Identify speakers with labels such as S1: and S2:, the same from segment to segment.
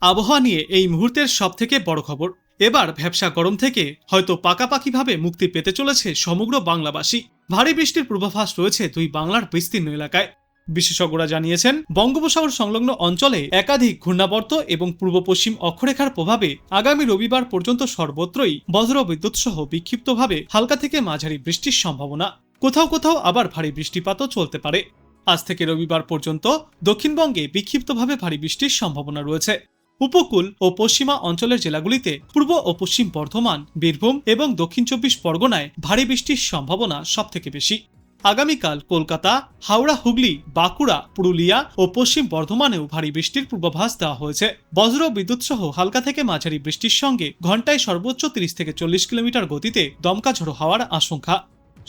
S1: আবহাওয়া নিয়ে এই মুহূর্তের সব থেকে বড় খবর। এবার ভ্যাবসা গরম থেকে হয়তো পাকাপাকিভাবে মুক্তি পেতে চলেছে সমগ্র বাংলাবাসী। ভারী বৃষ্টির পূর্বাভাস রয়েছে দুই বাংলার বিস্তীর্ণ এলাকায়। বিশেষজ্ঞরা জানিয়েছেন, বঙ্গোপসাগর সংলগ্ন অঞ্চলে একাধিক ঘূর্ণাবর্ত এবং পূর্ব পশ্চিম অক্ষরেখার প্রভাবে আগামী রবিবার পর্যন্ত সর্বত্রই বজ্র বিদ্যুৎ সহ বিক্ষিপ্তভাবে হালকা থেকে মাঝারি বৃষ্টির সম্ভাবনা। কোথাও কোথাও আবার ভারী বৃষ্টিপাতও চলতে পারে। আজ থেকে রবিবার পর্যন্ত দক্ষিণবঙ্গে বিক্ষিপ্তভাবে ভারী বৃষ্টির সম্ভাবনা রয়েছে। উপকূল ও পশ্চিমা অঞ্চলের জেলাগুলিতে পূর্ব ও পশ্চিম বর্ধমান, বীরভূম এবং দক্ষিণ চব্বিশ পরগনায় ভারী বৃষ্টির সম্ভাবনা সবথেকে বেশি। আগামীকাল কলকাতা, হাওড়া, হুগলি, বাঁকুড়া, পুরুলিয়া ও পশ্চিম বর্ধমানেও ভারী বৃষ্টির পূর্বাভাস দেওয়া হয়েছে। বজ্র বিদ্যুৎ সহ হালকা থেকে মাঝারি বৃষ্টির সঙ্গে ঘন্টায় সর্বোচ্চ তিরিশ থেকে চল্লিশ কিলোমিটার গতিতে দমকা ঝোড়ো হওয়ার আশঙ্কা।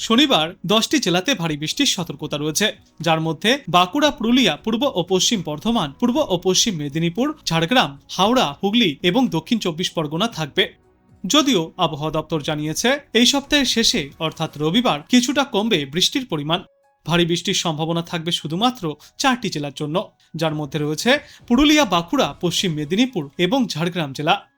S1: শনিবার দশটি জেলাতে ভারী বৃষ্টির সতর্কতা রয়েছে। যার মধ্যে বাঁকুড়া, পুরুলিয়া, পূর্ব ও পশ্চিম বর্ধমান, পূর্ব ও পশ্চিম মেদিনীপুর, ঝাড়গ্রাম, হাওড়া, হুগলি এবং দক্ষিণ চব্বিশ পরগনা থাকবে। যদিও আবহাওয়া দপ্তর জানিয়েছে, এই সপ্তাহের শেষে, অর্থাৎ রবিবার, কিছুটা কমবে বৃষ্টির পরিমাণ। ভারী বৃষ্টির সম্ভাবনা থাকবে শুধুমাত্র চারটি জেলার জন্য। যার মধ্যে রয়েছে পুরুলিয়া, বাঁকুড়া, পশ্চিম মেদিনীপুর এবং ঝাড়গ্রাম জেলা।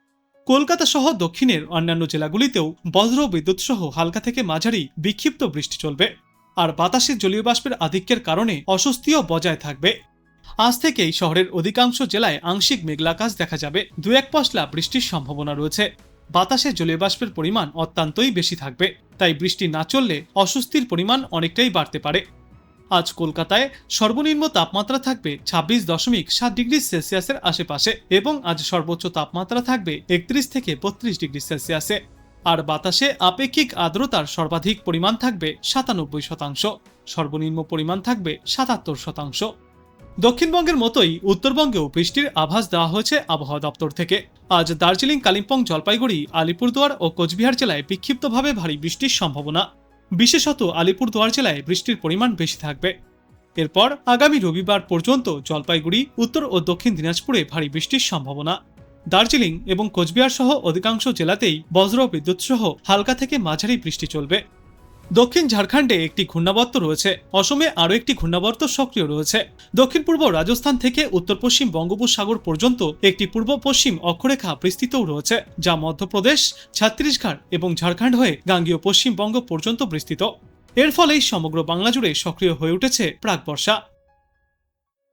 S1: কলকাতা সহ দক্ষিণের অন্যান্য জেলাগুলিতেও বজ্র বিদ্যুৎ সহ হালকা থেকে মাঝারি বিক্ষিপ্ত বৃষ্টি চলবে। আর বাতাসের জলীয় বাষ্পের আধিক্যের কারণে অস্বস্তিও বজায় থাকবে। আজ থেকেই শহরের অধিকাংশ জেলায় আংশিক মেঘলাকাশ দেখা যাবে। দু এক পশলা বৃষ্টির সম্ভাবনা রয়েছে। বাতাসে জলীয় বাষ্পের পরিমাণ অত্যন্তই বেশি থাকবে। তাই বৃষ্টি না চললে অস্বস্তির পরিমাণ অনেকটাই বাড়তে পারে। আজ কলকাতায় সর্বনিম্ন তাপমাত্রা থাকবে ছাব্বিশ দশমিক সাত ডিগ্রি সেলসিয়াসের আশেপাশে এবং আজ সর্বোচ্চ তাপমাত্রা থাকবে একত্রিশ থেকে বত্রিশ ডিগ্রি সেলসিয়াসে। আর বাতাসে আপেক্ষিক আর্দ্রতার সর্বাধিক পরিমাণ থাকবে সাতানব্বই শতাংশ। সর্বনিম্ন পরিমাণ থাকবে সাতাত্তর শতাংশ। দক্ষিণবঙ্গের মতোই উত্তরবঙ্গেও বৃষ্টির আভাস দেওয়া হয়েছে আবহাওয়া দপ্তর থেকে। আজ দার্জিলিং, কালিম্পং, জলপাইগুড়ি, আলিপুরদুয়ার ও কোচবিহার জেলায় বিক্ষিপ্তভাবে ভারী বৃষ্টির সম্ভাবনা। বিশেষত আলিপুরদুয়ার জেলায় বৃষ্টির পরিমাণ বেশি থাকবে। এরপর আগামী রবিবার পর্যন্ত জলপাইগুড়ি, উত্তর ও দক্ষিণ দিনাজপুরে ভারী বৃষ্টির সম্ভাবনা। দার্জিলিং এবং কোচবিহার সহ অধিকাংশ জেলাতেই বজ্র বিদ্যুৎ সহ হালকা থেকে মাঝারি বৃষ্টি চলবে। দক্ষিণ ঝাড়খণ্ডে একটি ঘূর্ণাবর্ত রয়েছে। অসমে আরও একটি ঘূর্ণাবর্ত সক্রিয় রয়েছে। দক্ষিণ পূর্ব রাজস্থান থেকে উত্তর পশ্চিম বঙ্গোপসাগর পর্যন্ত একটি পূর্ব পশ্চিম অক্ষরেখা বিস্তৃতও রয়েছে, যা মধ্যপ্রদেশ, ছত্তিশগড় এবং ঝাড়খণ্ড হয়ে গাঙ্গীয় পশ্চিমবঙ্গ পর্যন্ত বিস্তৃত। এর ফলেই সমগ্র বাংলা জুড়ে সক্রিয় হয়ে উঠেছে প্রাক বর্ষা।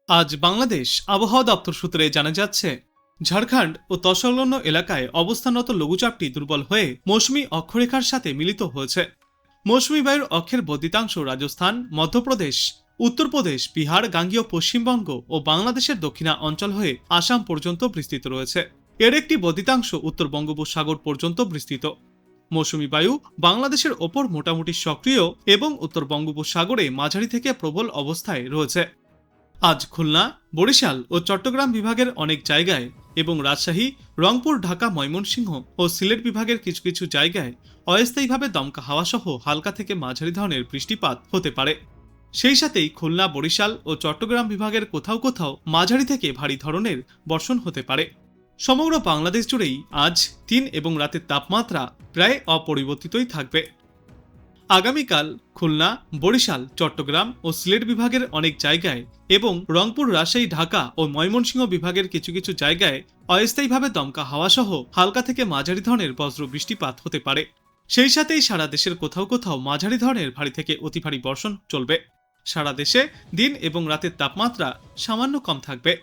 S1: আজ বাংলাদেশ আবহাওয়া দপ্তর সূত্রে জানা যাচ্ছে, ঝাড়খণ্ড ও তৎসংলগ্ন এলাকায় অবস্থানরত লঘুচাপটি দুর্বল হয়ে মৌসুমী অক্ষরেখার সাথে মিলিত হয়েছে। মৌসুমী বায়ুর অক্ষের বদ্ধিতাংশ রাজস্থান, মধ্যপ্রদেশ, উত্তরপ্রদেশ, বিহার, গাঙ্গীয়, পশ্চিমবঙ্গ ও বাংলাদেশের দক্ষিণা অঞ্চল হয়ে আসাম পর্যন্ত বিস্তৃত রয়েছে। এর একটি বদ্ধিতাংশ উত্তর বঙ্গোপসাগর পর্যন্ত বিস্তৃত। মৌসুমী বায়ু বাংলাদেশের ওপর মোটামুটি সক্রিয় এবং উত্তর বঙ্গোপসাগরে মাঝারি থেকে প্রবল অবস্থায় রয়েছে। আজ খুলনা, বরিশাল ও চট্টগ্রাম বিভাগের অনেক জায়গায় এবং রাজশাহী, রংপুর, ঢাকা, ময়মনসিংহ ও সিলেট বিভাগের কিছু কিছু জায়গায় অস্থায়ীভাবে দমকা হাওয়া সহ হালকা থেকে মাঝারি ধরনের বৃষ্টিপাত হতে পারে। সেই সাথেই খুলনা, বরিশাল ও চট্টগ্রাম বিভাগের কোথাও কোথাও মাঝারি থেকে ভারী ধরনের বর্ষণ হতে পারে। সমগ্র বাংলাদেশ জুড়েই আজ দিন এবং রাতের তাপমাত্রা প্রায় অপরিবর্তিতই থাকবে। আগামীকাল খুলনা, বরিশাল, চট্টগ্রাম ও সিলেট বিভাগের অনেক জায়গায় এবং রংপুর, রাজশাহী, ঢাকা ও ময়মনসিংহ বিভাগের কিছু কিছু জায়গায় অস্থায়ীভাবে দমকা হাওয়া সহ হালকা থেকে মাঝারি ধরনের বজ্র বৃষ্টিপাত হতে পারে। সেই সাথেই সারা দেশের কোথাও কোথাও মাঝারি ধরনের ভারী থেকে অতি ভারী বর্ষণ চলবে। সারা দেশে দিন এবং রাতের তাপমাত্রা সামান্য কম থাকবে।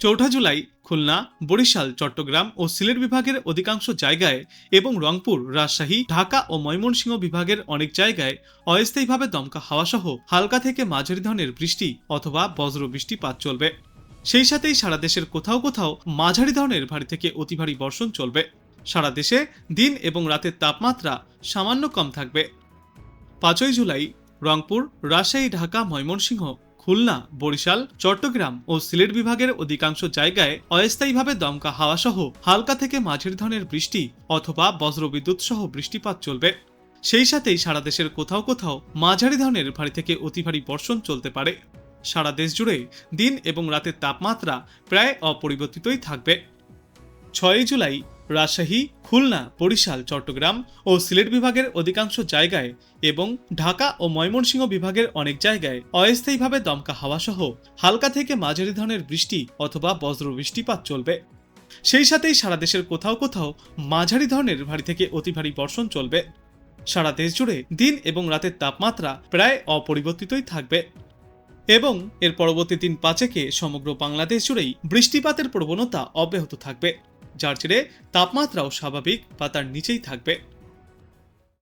S1: চৌঠা জুলাই খুলনা, বরিশাল, চট্টগ্রাম ও সিলেট বিভাগের অধিকাংশ জায়গায় এবং রংপুর, রাজশাহী, ঢাকা ও ময়মনসিংহ বিভাগের অনেক জায়গায় অস্থায়ীভাবে দমকা হাওয়া সহ হালকা থেকে মাঝারি ধরনের বৃষ্টি অথবা বজ্র বৃষ্টিপাত চলবে। সেই সাথেই সারা দেশের কোথাও কোথাও মাঝারি ধরনের ভারী থেকে অতি ভারী বর্ষণ চলবে। সারা দেশে দিন এবং রাতের তাপমাত্রা সামান্য কম থাকবে। পাঁচই জুলাই রংপুর, রাজশাহী, ঢাকা, ময়মনসিংহ খুলনা, বরিশাল, চট্টগ্রাম ও সিলেট বিভাগের অধিকাংশ জায়গায় অস্থায়ীভাবে দমকা হাওয়া সহ হালকা থেকে মাঝারি ধরনের বৃষ্টি অথবা বজ্রবিদ্যুৎ সহ বৃষ্টিপাত চলবে। সেই সাথেই সারা দেশের কোথাও কোথাও মাঝারি ধরনের ভারী থেকে অতি ভারী বর্ষণ চলতে পারে। সারা দেশ জুড়ে দিন এবং রাতের তাপমাত্রা প্রায় অপরিবর্তিতই থাকবে। ছয়ই জুলাই রাজশাহী, খুলনা, বরিশাল, চট্টগ্রাম ও সিলেট বিভাগের অধিকাংশ জায়গায় এবং ঢাকা ও ময়মনসিংহ বিভাগের অনেক জায়গায় অস্থায়ীভাবে দমকা হাওয়া সহ হালকা থেকে মাঝারি ধরনের বৃষ্টি অথবা বজ্র বৃষ্টিপাত চলবে। সেই সাথেই সারা দেশের কোথাও কোথাও মাঝারি ধরনের ভারী থেকে অতি ভারী বর্ষণ চলবে। সারা দেশ জুড়ে দিন এবং রাতের তাপমাত্রা প্রায় অপরিবর্তিতই থাকবে। এবং এর পরবর্তী দিন পাঁচেকে সমগ্র বাংলাদেশ জুড়েই বৃষ্টিপাতের প্রবণতা অব্যাহত থাকবে। যার জেরে তাপমাত্রাও স্বাভাবিক বা তার নিচেই থাকবে।